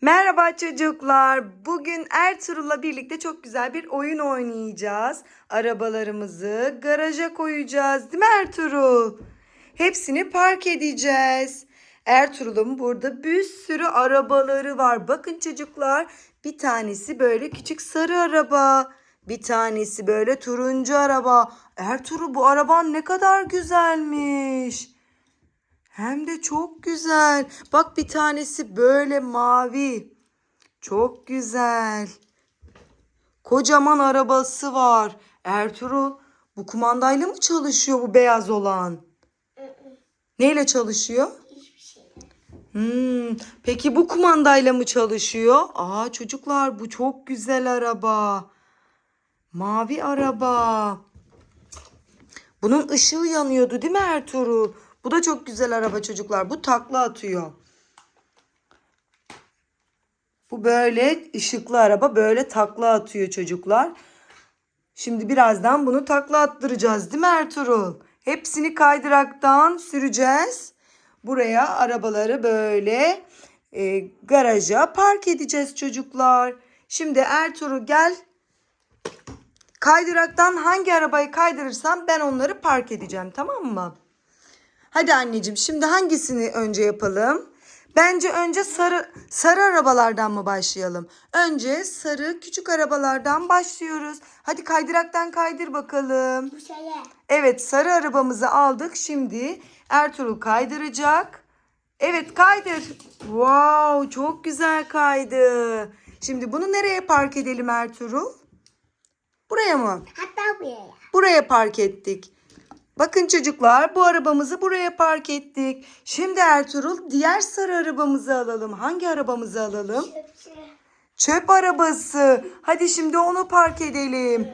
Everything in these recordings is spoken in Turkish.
Merhaba çocuklar. Bugün Ertuğrul'la birlikte çok güzel bir oyun oynayacağız. Arabalarımızı garaja koyacağız. Değil mi Ertuğrul? Hepsini park edeceğiz. Ertuğrul'un burada bir sürü arabaları var. Bakın çocuklar. Bir tanesi böyle küçük sarı araba. Bir tanesi böyle turuncu araba. Ertuğrul bu araban ne kadar güzelmiş. Hem de çok güzel. Bak bir tanesi böyle mavi. Çok güzel. Kocaman arabası var. Ertuğrul bu kumandayla mı çalışıyor bu beyaz olan? Neyle çalışıyor? Hiçbir. Hmm, peki bu kumandayla mı çalışıyor? Aa çocuklar bu çok güzel araba. Mavi araba. Bunun ışığı yanıyordu değil mi Ertuğrul? Bu da çok güzel araba çocuklar. Bu takla atıyor. Bu böyle ışıklı araba böyle takla atıyor çocuklar. Şimdi birazdan bunu takla attıracağız değil mi Ertuğrul? Hepsini kaydıraktan süreceğiz. Buraya arabaları böyle e, garaja park edeceğiz çocuklar. Şimdi Ertuğrul gel. Kaydıraktan hangi arabayı kaydırırsam ben onları park edeceğim tamam mı? Hadi anneciğim şimdi hangisini önce yapalım? Bence önce sarı sarı arabalardan mı başlayalım? Önce sarı küçük arabalardan başlıyoruz. Hadi kaydıraktan kaydır bakalım. Bu şeye. Evet sarı arabamızı aldık. Şimdi Ertuğrul kaydıracak. Evet kaydır. Wow çok güzel kaydı. Şimdi bunu nereye park edelim Ertuğrul? Buraya mı? Hatta bu yere. Buraya park ettik. Bakın çocuklar bu arabamızı buraya park ettik. Şimdi Ertuğrul diğer sarı arabamızı alalım. Hangi arabamızı alalım? Çöpçü. Çöp arabası. Hadi şimdi onu park edelim.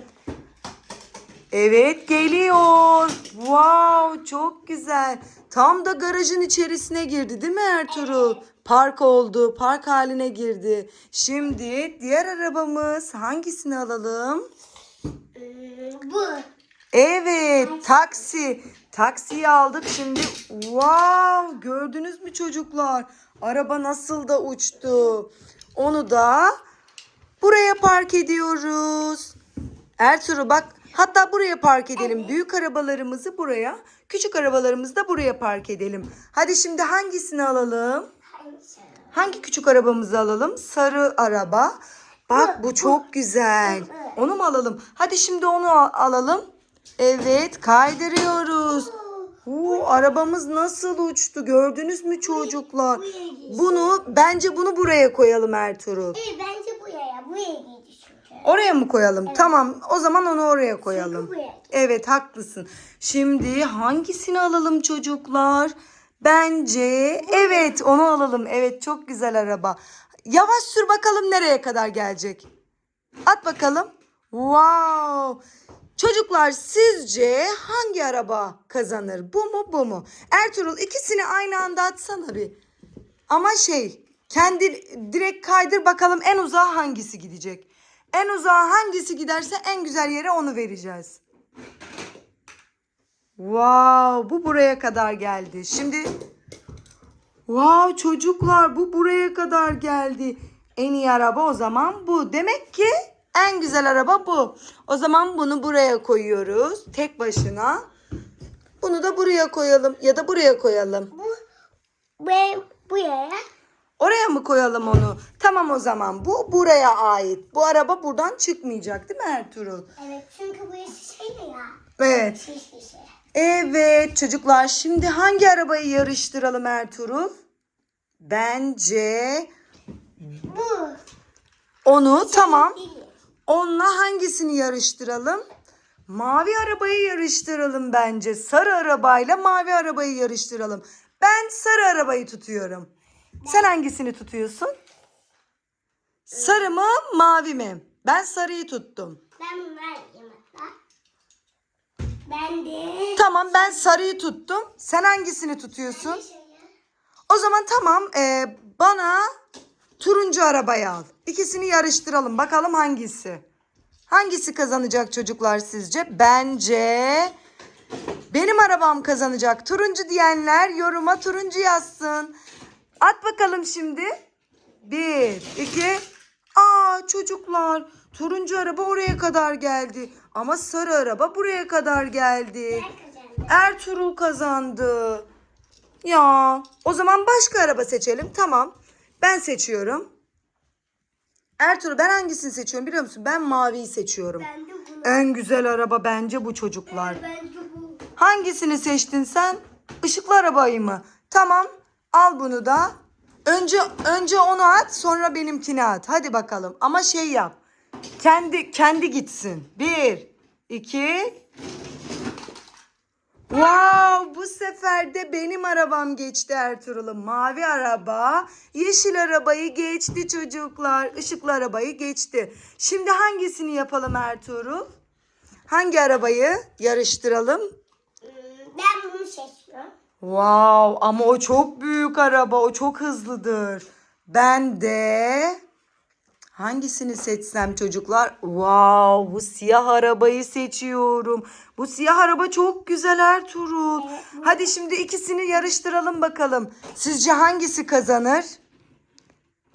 Evet geliyor. Wow çok güzel. Tam da garajın içerisine girdi değil mi Ertuğrul? Park oldu. Park haline girdi. Şimdi diğer arabamız hangisini alalım? Hmm, bu. Evet taksi. Taksiyi aldık şimdi. Wow gördünüz mü çocuklar? Araba nasıl da uçtu. Onu da buraya park ediyoruz. Ertuğrul bak hatta buraya park edelim. Büyük arabalarımızı buraya, küçük arabalarımızı da buraya park edelim. Hadi şimdi hangisini alalım? Hangi küçük arabamızı alalım? Sarı araba. Bak bu çok güzel. Onu mu alalım? Hadi şimdi onu al- alalım. Evet kaydırıyoruz. Oo, arabamız nasıl uçtu gördünüz mü çocuklar? buraya. Bunu bence bunu buraya koyalım Ertuğrul. Evet bence bu yere. Bu yere gidi çünkü. Oraya mı koyalım? Tamam o zaman onu oraya koyalım. Buraya. Evet haklısın. Şimdi hangisini alalım çocuklar? Bence evet onu alalım. Evet çok güzel araba. Yavaş sür bakalım nereye kadar gelecek. At bakalım. Wow. Çocuklar sizce hangi araba kazanır? Bu mu bu mu? Ertuğrul ikisini aynı anda atsana bir. Ama şey kendi direkt kaydır bakalım en uzağa hangisi gidecek. En uzağa hangisi giderse en güzel yere onu vereceğiz. Wow, bu buraya kadar geldi. Şimdi Wow çocuklar bu buraya kadar geldi. En iyi araba o zaman bu. Demek ki en güzel araba bu. O zaman bunu buraya koyuyoruz tek başına. Bunu da buraya koyalım ya da buraya koyalım. Bu. Bu, bu yere. Oraya mı koyalım onu? Tamam o zaman. Bu buraya ait. Bu araba buradan çıkmayacak değil mi Ertuğrul? Evet çünkü burası şey ya. Evet. Şişli şey. Evet çocuklar şimdi hangi arabayı yarıştıralım Ertuğrul? Bence Bu. onu tamam. Değil. Onunla hangisini yarıştıralım? Mavi arabayı yarıştıralım bence. Sarı arabayla mavi arabayı yarıştıralım. Ben sarı arabayı tutuyorum. Sen hangisini tutuyorsun? Sarı mı, mavi mi? Ben sarıyı tuttum. Ben bunlar yiyeyim hatta. Ben de. Tamam ben sarıyı tuttum. Sen hangisini tutuyorsun? O zaman tamam ee, bana turuncu arabayı al. İkisini yarıştıralım bakalım hangisi. Hangisi kazanacak çocuklar sizce? Bence benim arabam kazanacak. Turuncu diyenler yoruma turuncu yazsın. At bakalım şimdi. Bir, iki. Aa çocuklar. Turuncu araba oraya kadar geldi. Ama sarı araba buraya kadar geldi. Ertuğrul kazandı. Ya o zaman başka araba seçelim. Tamam. Ben seçiyorum. Ertuğrul ben hangisini seçiyorum biliyor musun? Ben maviyi seçiyorum. Ben de bunu. En güzel araba bence bu çocuklar. Bence bu. Hangisini seçtin sen? Işıklı arabayı mı? Tamam. Al bunu da. Önce önce onu at, sonra benimkini at. Hadi bakalım. Ama şey yap. Kendi kendi gitsin. Bir, iki. Wow, bu sefer de benim arabam geçti Ertuğrul'un. Mavi araba, yeşil arabayı geçti çocuklar. Işıklı arabayı geçti. Şimdi hangisini yapalım Ertuğrul? Hangi arabayı yarıştıralım? Hmm, Ben bunu seçiyorum. Wow ama o çok büyük araba. O çok hızlıdır. Ben de hangisini seçsem çocuklar? Wow bu siyah arabayı seçiyorum. Bu siyah araba çok güzel Ertuğrul. Evet, Hadi şimdi ikisini yarıştıralım bakalım. Sizce hangisi kazanır?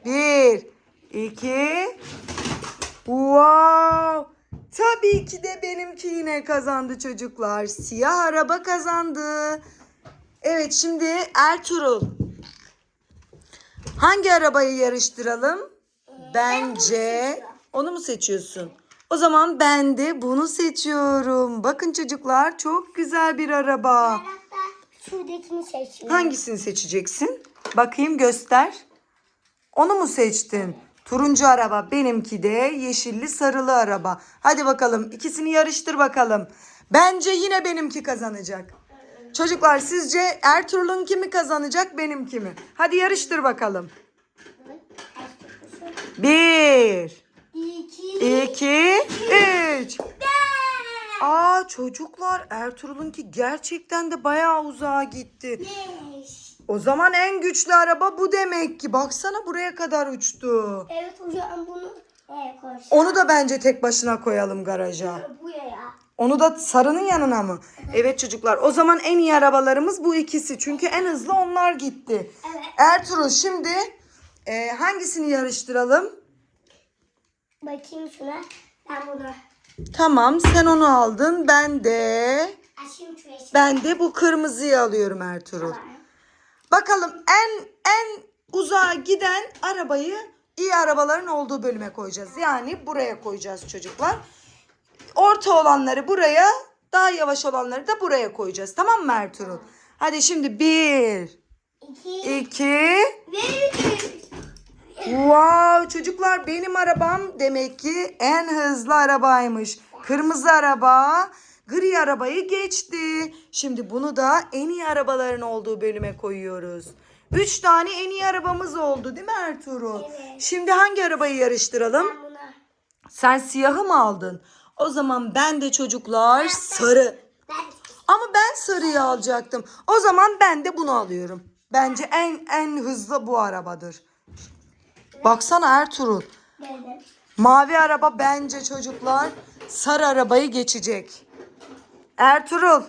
Bir, iki. Wow. Tabii ki de benimki yine kazandı çocuklar. Siyah araba kazandı. Evet şimdi Ertuğrul. Hangi arabayı yarıştıralım? Bence onu mu seçiyorsun? O zaman ben de bunu seçiyorum. Bakın çocuklar çok güzel bir araba. Şuradakini seçiyorum. Hangisini seçeceksin? Bakayım göster. Onu mu seçtin? Turuncu araba benimki de yeşilli sarılı araba. Hadi bakalım ikisini yarıştır bakalım. Bence yine benimki kazanacak. Çocuklar sizce Ertuğrul'un kimi kazanacak benimki mi? Hadi yarıştır bakalım. Bir, İki. iki, üç. Aa çocuklar Ertuğrul'unki gerçekten de bayağı uzağa gitti. Beş. O zaman en güçlü araba bu demek ki. Baksana buraya kadar uçtu. Evet hocam bunu evet. Onu da bence tek başına koyalım garaja. Buraya. Onu da sarının yanına mı? Evet çocuklar. O zaman en iyi arabalarımız bu ikisi. Çünkü en hızlı onlar gitti. Evet. Ertuğrul şimdi e, hangisini yarıştıralım? Bakayım şuna. Ben bunu Tamam sen onu aldın. Ben de ben de bu kırmızıyı alıyorum Ertuğrul. Bakalım en en uzağa giden arabayı iyi arabaların olduğu bölüme koyacağız. Yani buraya koyacağız çocuklar. Orta olanları buraya, daha yavaş olanları da buraya koyacağız. Tamam mı Ertuğrul? Hadi şimdi bir, İki. iki. Wow çocuklar benim arabam demek ki en hızlı arabaymış. Kırmızı araba gri arabayı geçti. Şimdi bunu da en iyi arabaların olduğu bölüme koyuyoruz. Üç tane en iyi arabamız oldu değil mi Ertuğrul? Evet. Şimdi hangi arabayı yarıştıralım? Ben. Sen siyahı mı aldın? O zaman ben de çocuklar sarı. Ben Ama ben sarıyı alacaktım. O zaman ben de bunu alıyorum. Bence en en hızlı bu arabadır. Baksana Ertuğrul. Mavi araba bence çocuklar sarı arabayı geçecek. Ertuğrul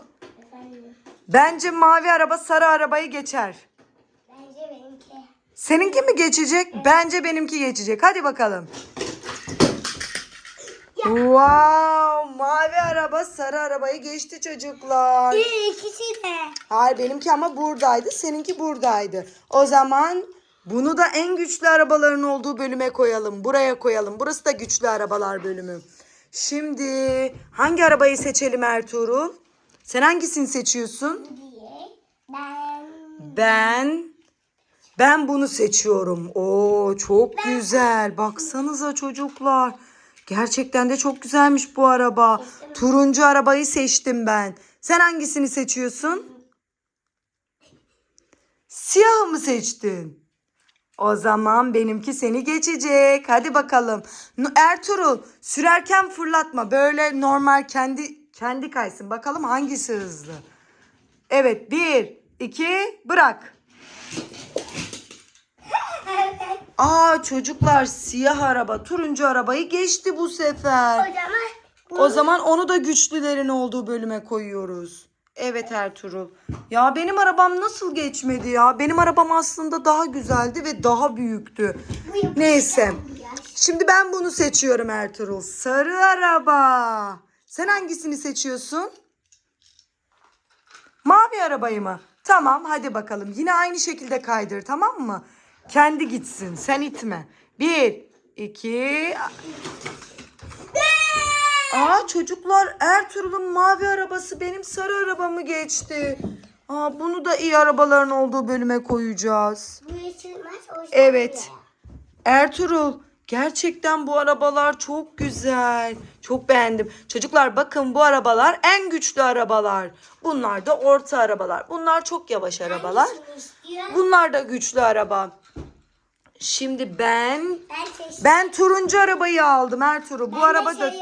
Efendim. bence mavi araba sarı arabayı geçer. Bence benimki. Seninki mi geçecek? Bence benimki geçecek. Hadi bakalım. Wow, mavi araba sarı arabayı geçti çocuklar. İkisi de. Hayır benimki ama buradaydı. Seninki buradaydı. O zaman bunu da en güçlü arabaların olduğu bölüme koyalım. Buraya koyalım. Burası da güçlü arabalar bölümü. Şimdi hangi arabayı seçelim Ertuğrul? Sen hangisini seçiyorsun? ben Ben ben bunu seçiyorum. Oo çok güzel. Baksanıza çocuklar. Gerçekten de çok güzelmiş bu araba. Turuncu arabayı seçtim ben. Sen hangisini seçiyorsun? Siyah mı seçtin? O zaman benimki seni geçecek. Hadi bakalım. Ertuğrul sürerken fırlatma. Böyle normal kendi kendi kaysın. Bakalım hangisi hızlı. Evet bir, iki, bırak. Aa çocuklar siyah araba turuncu arabayı geçti bu o sefer. zaman O zaman onu da güçlülerin olduğu bölüme koyuyoruz. Evet Ertuğrul. Ya benim arabam nasıl geçmedi ya? Benim arabam aslında daha güzeldi ve daha büyüktü. Neyse. Şimdi ben bunu seçiyorum Ertuğrul. Sarı araba. Sen hangisini seçiyorsun? Mavi arabayı mı? Tamam hadi bakalım. Yine aynı şekilde kaydır tamam mı? Kendi gitsin. Sen itme. Bir, iki... Aa çocuklar Ertuğrul'un mavi arabası benim sarı arabamı geçti. Aa bunu da iyi arabaların olduğu bölüme koyacağız. Bu Evet. Ertuğrul gerçekten bu arabalar çok güzel. Çok beğendim. Çocuklar bakın bu arabalar en güçlü arabalar. Bunlar da orta arabalar. Bunlar çok yavaş arabalar. Bunlar da güçlü araba. Şimdi ben Ben turuncu arabayı aldım Ertuğrul. Bu araba da.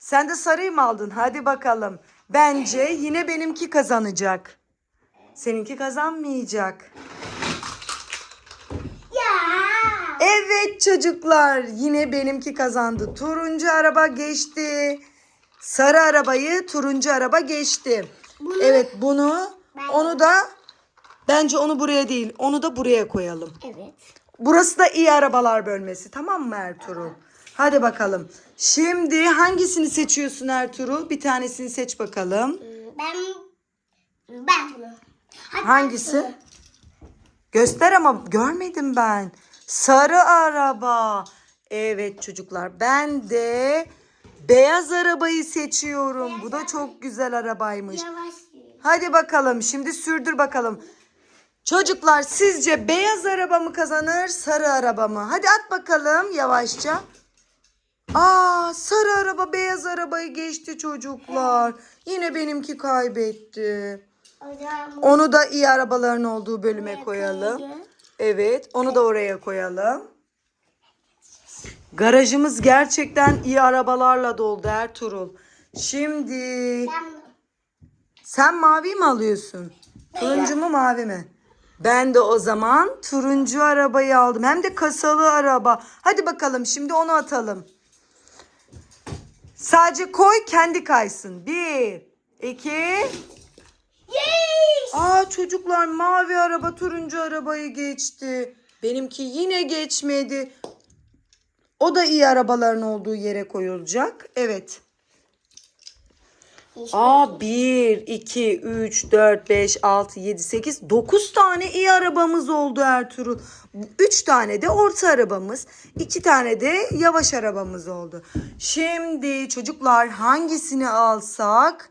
Sen de sarıyı mı aldın? Hadi bakalım. Bence yine benimki kazanacak. Seninki kazanmayacak. Ya. Evet çocuklar yine benimki kazandı. Turuncu araba geçti. Sarı arabayı turuncu araba geçti. Bunu- Evet bunu onu da bence onu buraya değil onu da buraya koyalım. Evet. Burası da iyi arabalar bölmesi tamam mı Ertuğrul? Hadi bakalım. Şimdi hangisini seçiyorsun Ertuğrul? Bir tanesini seç bakalım. Ben ben bunu. Hatta Hangisi? Göster ama görmedim ben. Sarı araba. Evet çocuklar ben de beyaz arabayı seçiyorum. Bu da çok güzel arabaymış. Yavaş. Hadi bakalım şimdi sürdür bakalım. Çocuklar sizce beyaz araba mı kazanır sarı araba mı? Hadi at bakalım yavaşça. Aa sarı araba beyaz arabayı geçti çocuklar. Yine benimki kaybetti. Onu da iyi arabaların olduğu bölüme koyalım. Evet, onu da oraya koyalım. Garajımız gerçekten iyi arabalarla doldu Ertuğrul. Şimdi sen mavi mi alıyorsun? Turuncu mu mavi mi? Ben de o zaman turuncu arabayı aldım. Hem de kasalı araba. Hadi bakalım şimdi onu atalım. Sadece koy kendi kaysın. Bir, iki, Yes. Aa çocuklar mavi araba turuncu arabayı geçti. Benimki yine geçmedi. O da iyi arabaların olduğu yere koyulacak. Evet. Aa 1, 2, 3, 4, 5, 6, 7, 8, 9 tane iyi arabamız oldu Ertuğrul. 3 tane de orta arabamız, 2 tane de yavaş arabamız oldu. Şimdi çocuklar hangisini alsak?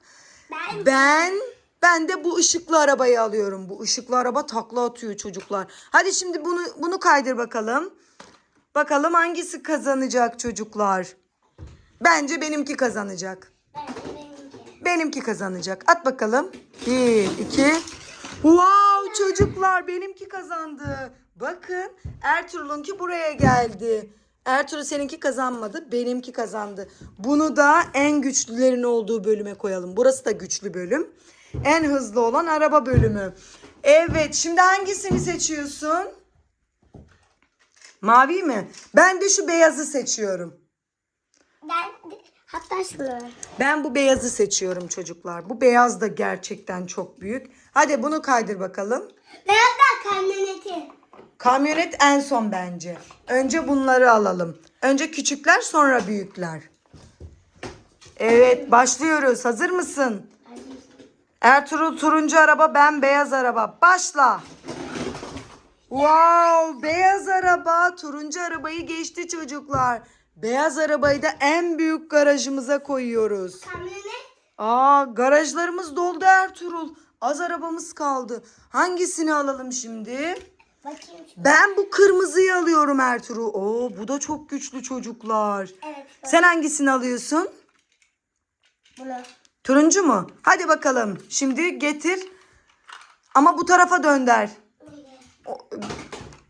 Ben Ben ben de bu ışıklı arabayı alıyorum. Bu ışıklı araba takla atıyor çocuklar. Hadi şimdi bunu bunu kaydır bakalım. Bakalım hangisi kazanacak çocuklar? Bence benimki kazanacak. ben benimki. Kazanacak. At bakalım. Bir, iki. Wow çocuklar benimki kazandı. Bakın Ertuğrul'unki buraya geldi. Ertuğrul seninki kazanmadı. Benimki kazandı. Bunu da en güçlülerin olduğu bölüme koyalım. Burası da güçlü bölüm. En hızlı olan araba bölümü. Evet şimdi hangisini seçiyorsun? Mavi mi? Ben de şu beyazı seçiyorum. Ben hatta şunu. Ben bu beyazı seçiyorum çocuklar. Bu beyaz da gerçekten çok büyük. Hadi bunu kaydır bakalım. Beyaz da kamyoneti. Kamyonet en son bence. Önce bunları alalım. Önce küçükler sonra büyükler. Evet başlıyoruz. Hazır mısın? Ertuğrul turuncu araba ben beyaz araba. Başla. Wow beyaz araba turuncu arabayı geçti çocuklar. Beyaz arabayı da en büyük garajımıza koyuyoruz. Kamyonet. Aa garajlarımız doldu Ertuğrul. Az arabamız kaldı. Hangisini alalım şimdi? Bakayım. Ben bu kırmızıyı alıyorum Ertuğrul. Oo bu da çok güçlü çocuklar. Evet. bak, Sen hangisini alıyorsun? Bunu. Turuncu mu? Hadi bakalım. Şimdi getir. Ama bu tarafa dönder.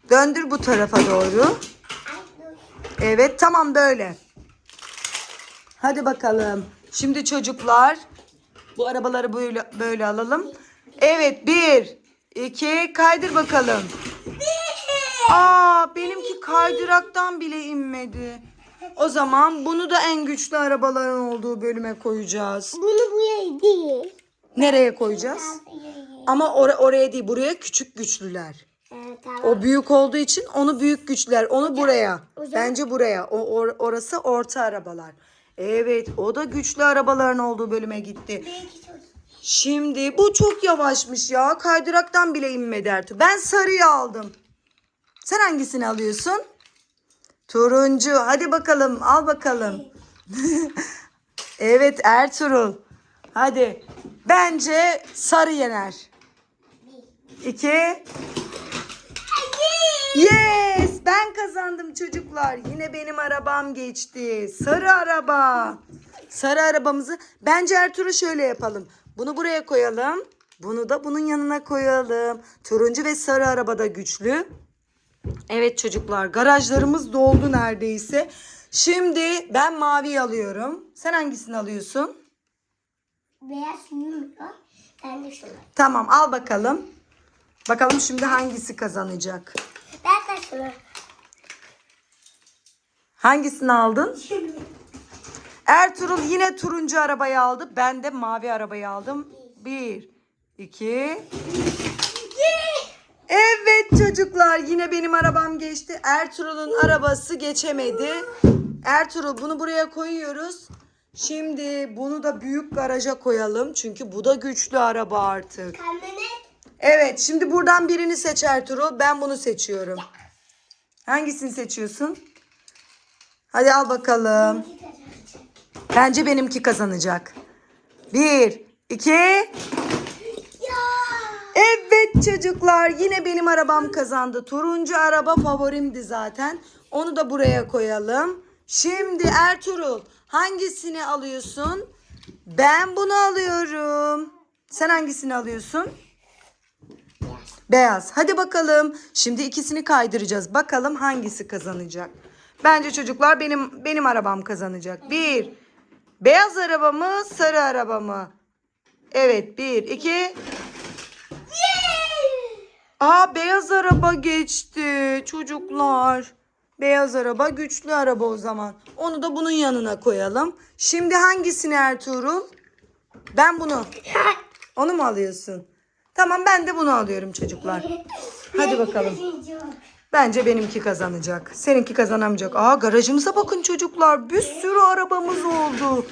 Döndür bu tarafa doğru. Evet tamam böyle. Hadi bakalım. Şimdi çocuklar bu arabaları böyle böyle alalım. Evet bir, iki kaydır bakalım. Aa benimki kaydıraktan bile inmedi. O zaman bunu da en güçlü arabaların olduğu bölüme koyacağız. Bunu buraya değil. Nereye koyacağız? Ama or- oraya değil buraya küçük güçlüler. Tamam. O büyük olduğu için onu büyük güçler. Onu buraya. zaman- Bence buraya. O or- orası orta arabalar. Evet, o da güçlü arabaların olduğu bölüme gitti. Belki. Şimdi bu çok yavaşmış ya. Kaydıraktan bile inmedi Ertuğ. Ben sarıyı aldım. Sen hangisini alıyorsun? Turuncu. Hadi bakalım. Al bakalım. evet Ertuğrul. Hadi. Bence sarı yener. İki. Yes! Ben kazandım çocuklar. Yine benim arabam geçti. Sarı araba. Sarı arabamızı bence Ertuğrul şöyle yapalım. Bunu buraya koyalım. Bunu da bunun yanına koyalım. Turuncu ve sarı araba da güçlü. Evet çocuklar garajlarımız doldu neredeyse. Şimdi ben mavi alıyorum. Sen hangisini alıyorsun? Beyaz yumruk. Ben de şunu. Tamam al bakalım. Bakalım şimdi hangisi kazanacak? Hangisini aldın? Ertuğrul yine turuncu arabayı aldı. Ben de mavi arabayı aldım. Bir, iki. Evet çocuklar yine benim arabam geçti. Ertuğrul'un arabası geçemedi. Ertuğrul bunu buraya koyuyoruz. Şimdi bunu da büyük garaja koyalım. Çünkü bu da güçlü araba artık. Evet şimdi buradan birini seç Ertuğrul. Ben bunu seçiyorum. Hangisini seçiyorsun? Hadi al bakalım. Bence benimki kazanacak. Bir, iki. Evet çocuklar yine benim arabam kazandı. Turuncu araba favorimdi zaten. Onu da buraya koyalım. Şimdi Ertuğrul hangisini alıyorsun? Ben bunu alıyorum. Sen hangisini alıyorsun? Beyaz. Hadi bakalım. Şimdi ikisini kaydıracağız. Bakalım hangisi kazanacak. Bence çocuklar benim benim arabam kazanacak. Bir. Beyaz araba mı, sarı araba mı? Evet, bir, iki. Aa beyaz araba geçti çocuklar. Beyaz araba güçlü araba o zaman. Onu da bunun yanına koyalım. Şimdi hangisini Ertuğrul? Ben bunu. Onu mu alıyorsun? Tamam ben de bunu alıyorum çocuklar. Hadi bakalım. Bence benimki kazanacak. Seninki kazanamayacak. Aa garajımıza bakın çocuklar. Bir sürü arabamız oldu.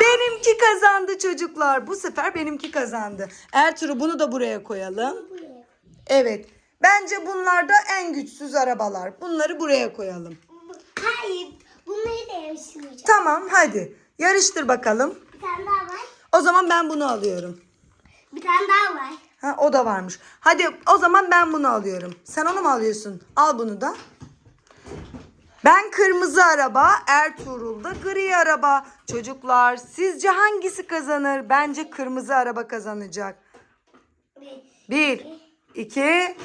Benimki kazandı çocuklar. Bu sefer benimki kazandı. Ertuğrul bunu da buraya koyalım. Evet. Bence bunlar da en güçsüz arabalar. Bunları buraya koyalım. Hayır. Bunları da yarıştıracağım. Tamam hadi. Yarıştır bakalım. Tane daha var. O zaman ben bunu alıyorum. Bir tane daha var. Ha o da varmış. Hadi o zaman ben bunu alıyorum. Sen onu mu alıyorsun? Al bunu da. Ben kırmızı araba, Ertuğrul da gri araba. Çocuklar sizce hangisi kazanır? Bence kırmızı araba kazanacak. Bir, iki.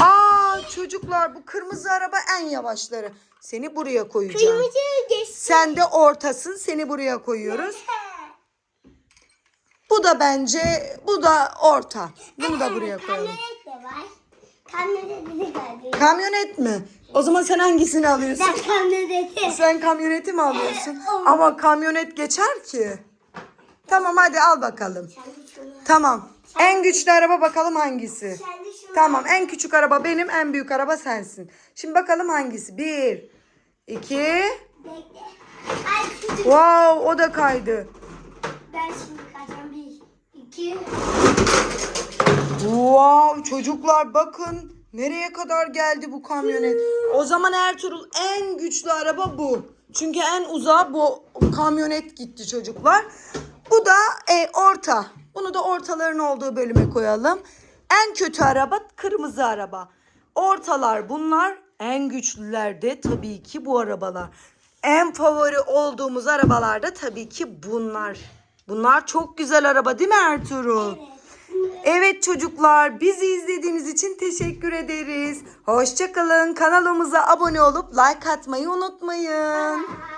Aa çocuklar bu kırmızı araba en yavaşları. Seni buraya koyacağım. Kırmızı geçti. Sen de ortasın. Seni buraya koyuyoruz. Da bence bu da orta. Bunu da buraya koyalım. Kamyonet de var. Kamyoneti de geldi. Kamyonet mi? O zaman sen hangisini alıyorsun? Ben kamyoneti. Sen kamyoneti mi alıyorsun? Ama kamyonet geçer ki. Tamam hadi al bakalım. Tamam. En güçlü araba bakalım hangisi? Tamam en küçük araba benim en büyük araba sensin. Şimdi bakalım hangisi? Bir, iki. Wow o da kaydı. Ben şimdi 2 Wow çocuklar bakın nereye kadar geldi bu kamyonet. O zaman Ertuğrul en güçlü araba bu. Çünkü en uzağa bu kamyonet gitti çocuklar. Bu da e, orta. Bunu da ortaların olduğu bölüme koyalım. En kötü araba kırmızı araba. Ortalar bunlar. En güçlüler de tabii ki bu arabalar. En favori olduğumuz arabalar da tabii ki bunlar. Bunlar çok güzel araba değil mi Ertuğrul? Evet çocuklar bizi izlediğiniz için teşekkür ederiz. Hoşçakalın. Kanalımıza abone olup like atmayı unutmayın. Aa.